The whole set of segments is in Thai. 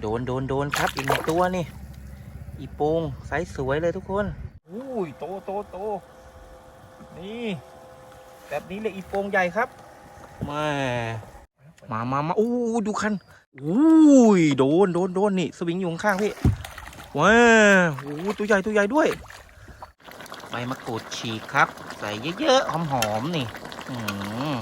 โดนโดนโดนครับอีกหนึ่งตัวนี่ อีโปงไซส์สวยเลยทุกคนอุ้ยโตโตโตนี่ แบบนี้เลยอีโปงใหญ่ครับแม่มามามาอู้ดูคันอุ้ยโดนโดนโดนนี่ สวิงอยู่ข้างๆพี่ว้าวโอ้ตัวใหญ่ตัวใหญ่ด้วยใบมะกรูดฉีกครับ ใส่เยอะๆหอมๆนี่ อืม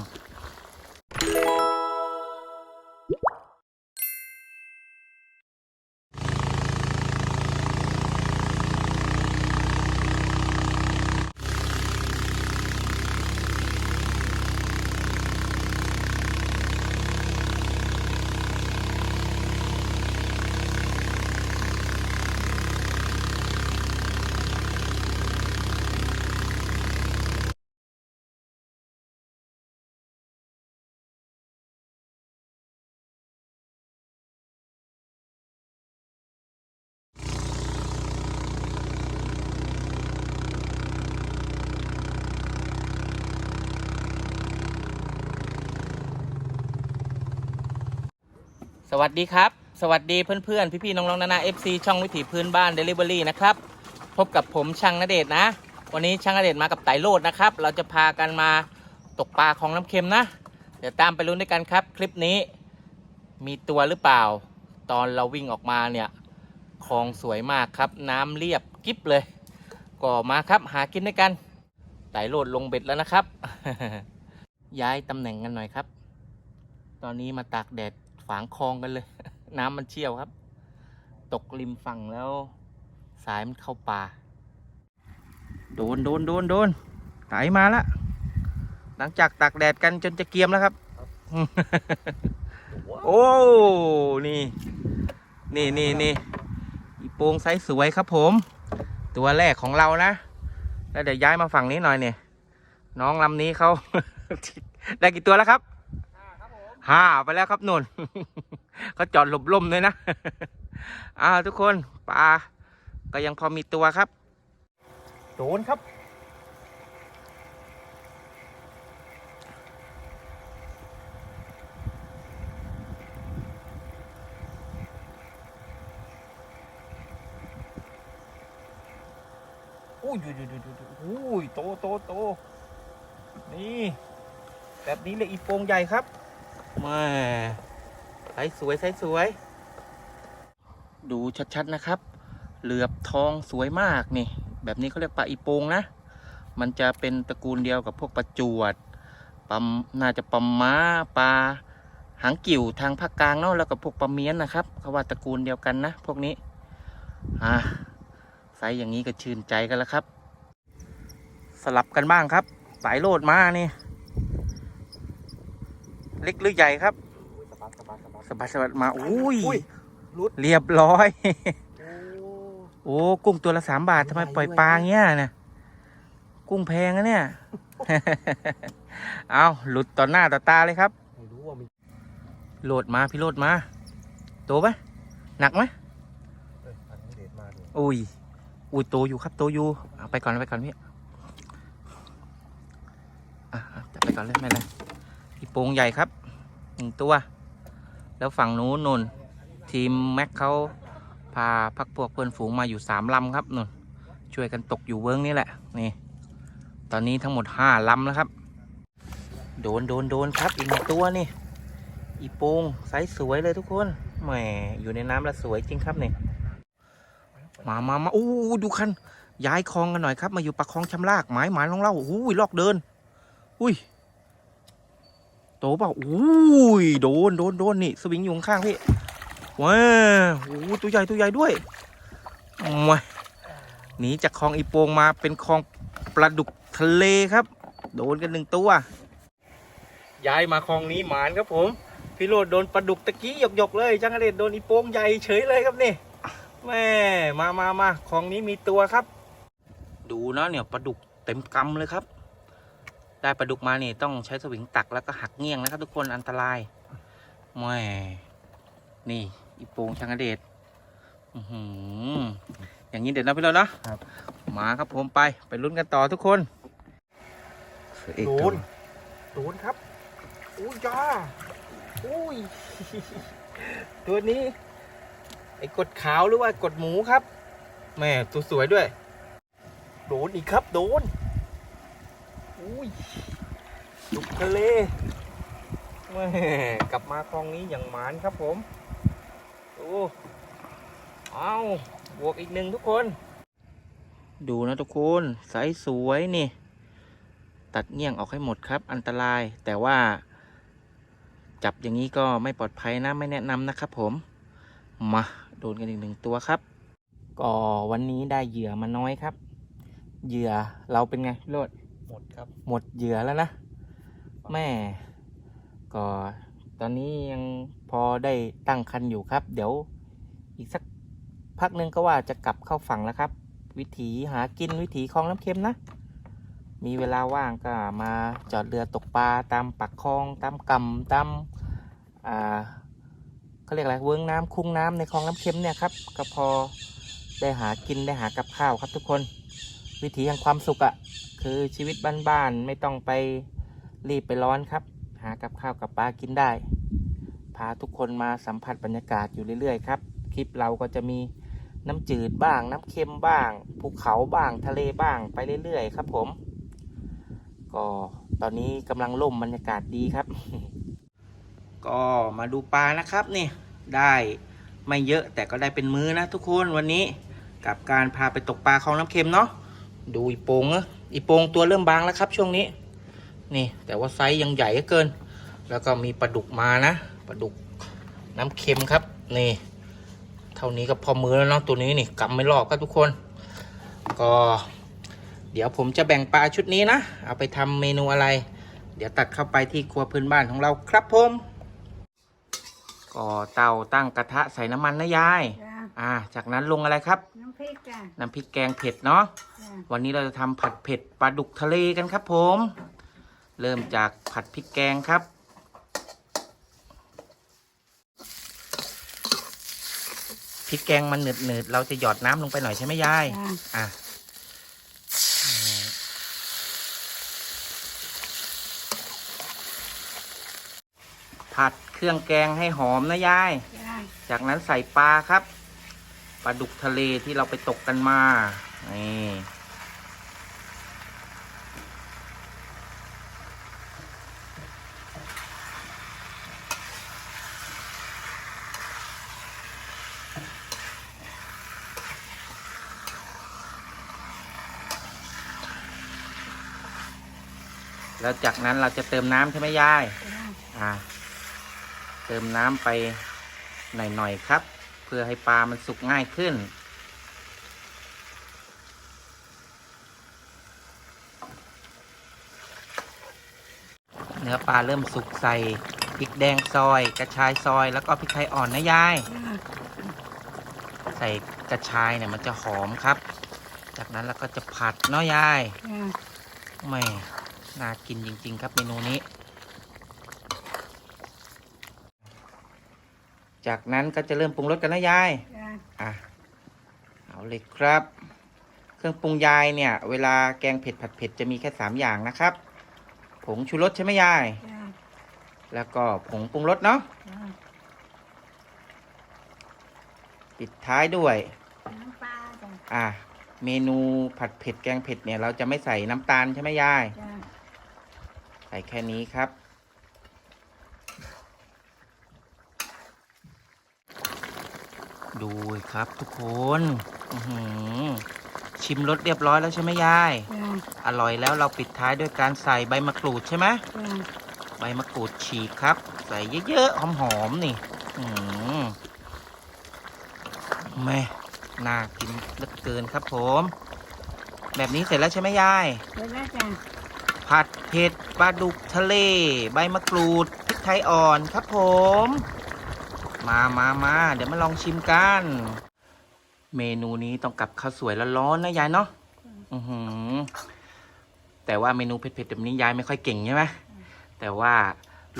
วัสดีครับ สวัสดีเพื่อนๆ พี่ๆ น้องๆนานา FC ช่องวิถีพื้นบ้าน Delivery นะครับ พบกับผมช่างนเดชนะ วันนี้ช่างนเดชมากับไตโลดนะครับ เราจะพากันมาตกปลาของน้ำเค็มนะ เดี๋ยวตามไปลุ้นด้วยกันครับ คลิปนี้มีตัวหรือเปล่า ตอนเราวิ่งออกมาเนี่ยคลองสวยมากครับ น้ำเรียบกิ๊บเลย ก็มาครับหากินด้วยกัน ไตโลดลงเบ็ดแล้วนะครับ ย้ายตำแหน่งกันหน่อยครับ ตอนนี้มาตากแดด ฝางคลองกันเลย น้ำมันเชี่ยวครับ ตกริมฝั่งแล้ว สายมันเข้าป่า โดนโดนโดนโดนไตมาละ หลังจากตากแดดกันจนจะเกียมแล้วครับ โอ้ นี่ นี่นี่นี่อีโปงไซส์สวยครับผม ตัวแรกของเรานะ แล้วเดี๋ยวย้ายมาฝั่งนี้หน่อยเนี่ย น้องลำนี้เขา ได้กี่ตัวแล้วครับ ห้าไปแล้วครับนนเขาจอดหลบลมเลยนะอ้าวทุกคนปลาก็ยังพอมีตัวครับโดนครับ โอ้ยดูดูดูดูดูอุ้ยโตโตโตนี่ แบบนี้เลยอีโปงใหญ่ครับ ม่ไซส์สวยไซส์สวย ดูชัดๆนะครับ เหลือบทองสวยมากนี่ แบบนี้เขาเรียกปลาอีโปงนะ มันจะเป็นตระกูลเดียวกับพวกปลาจวดปลาน่าจะปลาม้าปลาหางกิ่วทางภาคกลางเนาะแล้วก็พวกปลาเมียนนะครับเขาว่าตระกูลเดียวกันนะ พวกนี้อ่าไซส์อย่างนี้ก็ชื่นใจกันแล้วครับ สลับกันบ้างครับ สายโลดมานี่ เล็กหรือใหญ่ครับสะบัดสะบัดสะบัดสบัดสบัดมาอุ้ยอุ้ยรุด เรียบร้อย โอ้โอ้กุ้งตัวละสามบาททำไมปล่อยปลาเงี้ยนะกุ้งแพงนะเนี่ย เอาหลุดต่อหน้าต่อตาเลยครับ ไม่รู้ว่ามันโหลดมาพี่โหลดมาโตไหมหนักไหมเอ้ยอันนี้เด็ดมากเลยอุ้ยอุ้ยโตอยู่ครับโตอยู่เอาไปก่อนไปก่อนพี่อะอะจับไปก่อนเลยไม่เป็นไร พี่โปงใหญ่ครับหนึ่งตัว แล้วฝั่งนู้นนนทีมแม็กเขาพาพักพวกเพื่อนฝูงมาอยู่สามลำครับนนช่วยกันตกอยู่เวิ้งนี่แหละนี่ ตอนนี้ทั้งหมดห้าลำแล้วครับ โดนโดนโดนครับอีกหนึ่งตัวนี่อีโปงไซส์สวยเลยทุกคนแหมอยู่ในน้ำแล้วสวยจริงครับนี่มามามาอู้ดูคันย้ายคลองกันหน่อยครับ มาอยู่ปากคลองชำลากหมายหมายของเราอู้ยลอกเดิน อุ้ย โตเปล่าอุ้ยโดนโดนโดนนี่สวิงอยู่ข้างพี่ว้าวโอ้ตัวใหญ่ตัวใหญ่ด้วยมาหนีจากคลองอีโปงมาเป็นคลองปลาดุกทะเลครับ โดนกันหนึ่งตัวย้ายมาคลองนี้หมานครับผมพี่โรดโดนปลาดุกตะกี้หยกๆเลยจังกระเด็ดโดนอีโปงใหญ่เฉยเลยครับนี่แม่มามามาของนี้มีตัวครับ ดูนะเนี่ยปลาดุกเต็มกำเลยครับ ได้ปลาดุกมานี่ต้องใช้สวิงตักแล้วก็หักเงี้ยงนะครับ ทุกคนอันตรายแม่นี่อีโปงชังกระเดชอื้อหืออย่างนี้เด็ดนะพี่เราเนาะมาครับผมไปไปลุ้นกันต่อทุกคนเสือเอกโดตัวนโดนครับอุ้ยจ้าอุ้ยตัวนี้ ไอ้กดขาวหรือว่ากดหมูครับแม่ตัวสวยด้วย โดนอีกครับ โดน อุ้ยลุกทะเลแม่กลับมาคลองนี้อย่างหมานครับผมโอ้เอาบวกอีกหนึ่งทุกคน ดูนะทุกคนไซส์สวยนี่ ตัดเงี้ยงออกให้หมดครับ อันตรายแต่ว่า จับอย่างนี้ก็ไม่ปลอดภัยนะไม่แนะนำนะครับผม มาโดนกันอีกหนึ่งตัวครับ ก็วันนี้ได้เหยื่อมาน้อยครับ เหยื่อเราเป็นไงโรด หมดครับ หมดเหยื่อแล้วนะ แม่ ก็ตอนนี้ยังพอได้ตั้งคันอยู่ครับ เดี๋ยวอีกสักพักหนึ่งก็ว่าจะกลับเข้าฝั่งแล้วครับ วิถีหากินวิถีคลองน้ำเค็มนะ มีเวลาว่างก็มาจอดเรือตกปลาตามปักคลองตามกำตามอ่าเขาเรียกอะไรเวิ้งน้ำคุ้งน้ำในคลองน้ำเค็มเนี่ยครับก็พอได้หากินได้หากับข้าวครับทุกคน วิถีแห่งความสุขอะ่ะ คือชีวิตบ้านๆไม่ต้องไปรีบไปร้อนครับ หากับข้าวกับปลากินได้ พาทุกคนมาสัมผัสบรรยากาศอยู่เรื่อยๆครับ คลิปเราก็จะมีน้ำจืดบ้าง น้ำเค็มบ้างภูเขาบ้างทะเลบ้างไปเรื่อยๆ ครับผม ก็ตอนนี้กำลังล่มบรรยากาศดีครับ ก็มาดูปลานะครับนี่ได้ไม่เยอะแต่ก็ได้เป็นมื้อนะทุกคนวันนี้กับการพาไปตกปลาคลองน้ำเค็มเนาะ ดูอีโปงอะอีโปงตัวเริ่มบางแล้วครับช่วงนี้ นี่แต่ว่าไซส์ยังใหญ่เกิน แล้วก็มีปลาดุกมานะปลาดุกน้ำเค็มครับ นี่ เท่านี้ก็พอมือแล้วเนาะตัวนี้นี่กำไม่รอบครับทุกคน ก็ เดี๋ยวผมจะแบ่งปลาชุดนี้นะ เอาไปทำเมนูอะไร เดี๋ยวตัดเข้าไปที่ครัวพื้นบ้านของเราครับผมก็เตาตั้งกระทะใส่น้ำมันนะยาย อ่า จากนั้นลงอะไรครับ น้ำพริกจ้ะน้ำพริกแกงเผ็ดเนาะ จ้ะวันนี้เราจะทำผัดเผ็ดปลาดุกทะเลกันครับ ผม เริ่มจากผัดพริกแกงครับ พริกแกงมันหนืดๆเราจะหยอดน้ำลงไปหน่อยใช่ไหมยาย จ้ะอะอืมผัดเครื่องแกงให้หอมนะยาย จ้ะจากนั้นใส่ปลาครับ ปลาดุกทะเลที่เราไปตกกันมา นี่แล้วจากนั้นเราจะเติมน้ำใช่ไหมยาย อ่า เติมน้ำไปหน่อยๆครับ เพื่อให้ปลามันสุกง่ายขึ้น เนื้อปลาเริ่มสุกใส่พริกแดงซอย กระชายซอยแล้วก็พริกไทยอ่อนนะยายจ้ะใส่กระชายเนี่ยมันจะหอมครับ จากนั้นเราก็จะผัดเนาะยายจ้ะแหม่น่ากินจริง ๆ ครับเมนูนี้ จากนั้นก็จะเริ่มปรุงรสกันนะยาย จ้ะอะ เอาเลยครับ เครื่องปรุงยายเนี่ย เวลาแกงเผ็ดผัดเผ็ดจะมีแค่สามอย่างนะครับ ผงชูรสใช่ไหมยาย จ้ะแล้วก็ผงปรุงรสเนาะ จ้ะปิดท้ายด้วย น้ำปลาจ้ะอะ เมนูผัดเผ็ดแกงเผ็ดเนี่ยเราจะไม่ใส่น้ำตาลใช่ไหมยาย จ้ะใส่แค่นี้ครับ ดูครับทุกคนอื้อหือชิมรสเรียบร้อยแล้วใช่ไหมยายจ้ะอร่อยแล้วเราปิดท้ายด้วยการใส่ใบมะกรูดใช่ไหมจ้ะใบมะกรูดฉีกครับ ใส่เยอะๆหอมๆนี่อื้อหือแม่น่ากินเหลือเกินครับผม แบบนี้เสร็จแล้วใช่ไหมยายเสร็จแล้วจ้ะผัดเผ็ดปลาดุกทะเล ใบมะกรูดพริกไทยอ่อนครับผม มามามาเดี๋ยวมาลองชิมกัน เมนูนี้ต้องกับข้าวสวยร้อนๆนะยายเนาะอือหือ แต่ว่าเมนูเผ็ดๆแบบนี้ยายไม่ค่อยเก่งใช่ไหมแต่ว่า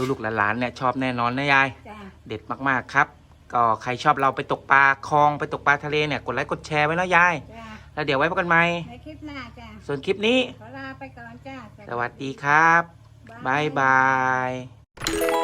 ลูกๆหลานๆเนี่ยชอบแน่นอนนะยายจ้ะเด็ดมากๆครับ ก็ใครชอบเราไปตกปลาคลองไปตกปลาทะเลเนี่ยกดไลค์กดแชร์ไว้นะยายจ้ะแล้วเดี๋ยวไว้พบกันใหม่ในคลิปหน้าจ้ะส่วนคลิปนี้ขอลาไปก่อนจ้ะสวัสดีครับบ๊ายบาย